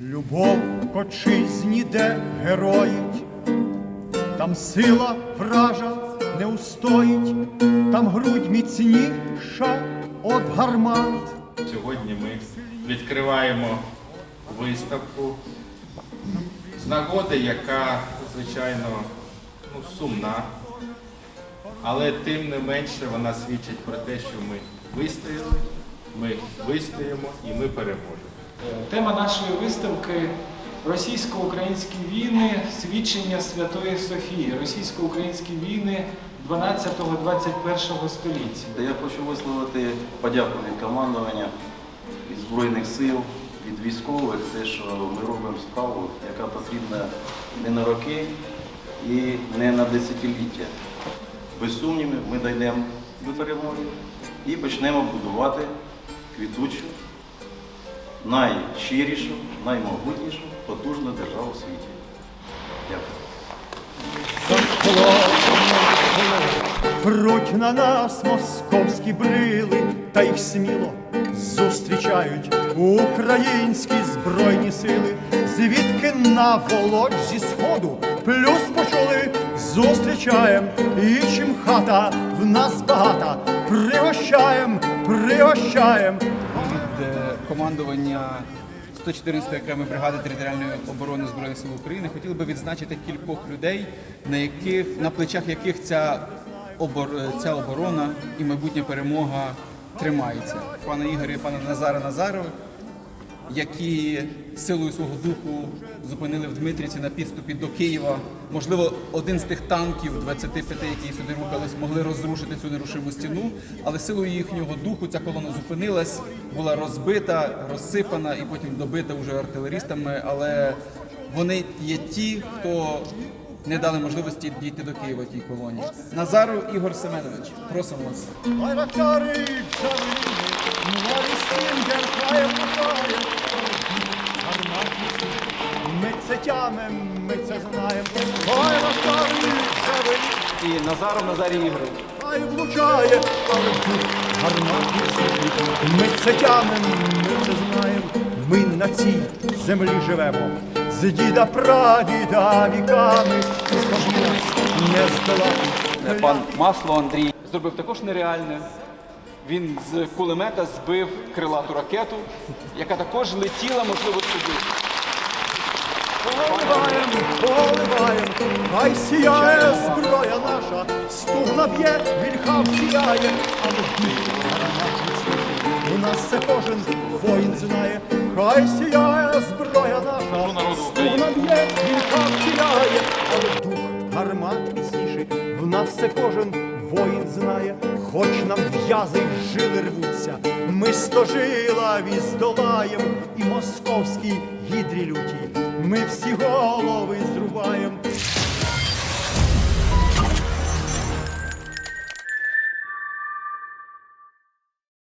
Любов к отчизні, де героїть, там сила вража не устоїть, там грудь міцніша от гармат. Сьогодні ми відкриваємо виставку з нагоди, яка, звичайно, ну, сумна, але тим не менше вона свідчить про те, що ми вистояли, ми вистоїмо і ми переможемо. Тема нашої виставки російсько-українські війни, свідчення Святої Софії, російсько-українські війни 12-21 століття. Я хочу висловити подяку від командування, від Збройних сил, від військових, те, що ми робимо справу, яка потрібна не на роки і не на десятиліття. Без сумнівів ми дійдемо до перемоги і почнемо будувати квітучу, найщирішу, наймогутнішу, потужну державу у світі. Дякую. Пруть на нас московські брили, та їх сміло зустрічають українські збройні сили, звідки на володь зі сходу плюс почули, зустрічаєм, і чим хата в нас багата, пригощаєм, пригощаєм. Командування 114-ї окремої бригади територіальної оборони Збройних сил України хотіли би відзначити кількох людей, на яких на плечах яких ця обор, ця оборона і майбутня перемога тримається. Пана Ігоря і пана Назара Назарова, які силою свого духу зупинили в Дмитрівці на підступі до Києва. Можливо, один з тих танків 25, які сюди рухались, могли розрушити цю нерушиму стіну, але силою їхнього духу ця колона зупинилась, була розбита, розсипана і потім добита уже артилерістами. Але вони є ті, хто не дали можливості дійти до Києва тій колоні. Назару Ігор Семенович, просимо вас. Гарматниці, ми це тямем, ми це знаєм. Байрактари взяли, І Назаров Назарій Ігорович. хай влучає, але. Ми це тямем, ми це знаєм. Ми на цій землі живемо. З діда прадіда віками, нас не здолати. Пан Масло Андрій зробив також нереальне. Він з кулемета збив крилату ракету, яка також летіла, можливо, сюди. Поливаєм, поливаєм, хай сіяє зброя наша, стугна б'є, вільхав сіяє, а ми у нас це кожен воїн знає, хай сіяє зброя в нас кожен воїн знає, хоч нам в'язи й жили рвуться, ми стожила віздолаєм і московській гідрі люті, Ми всі голови зрубаєм,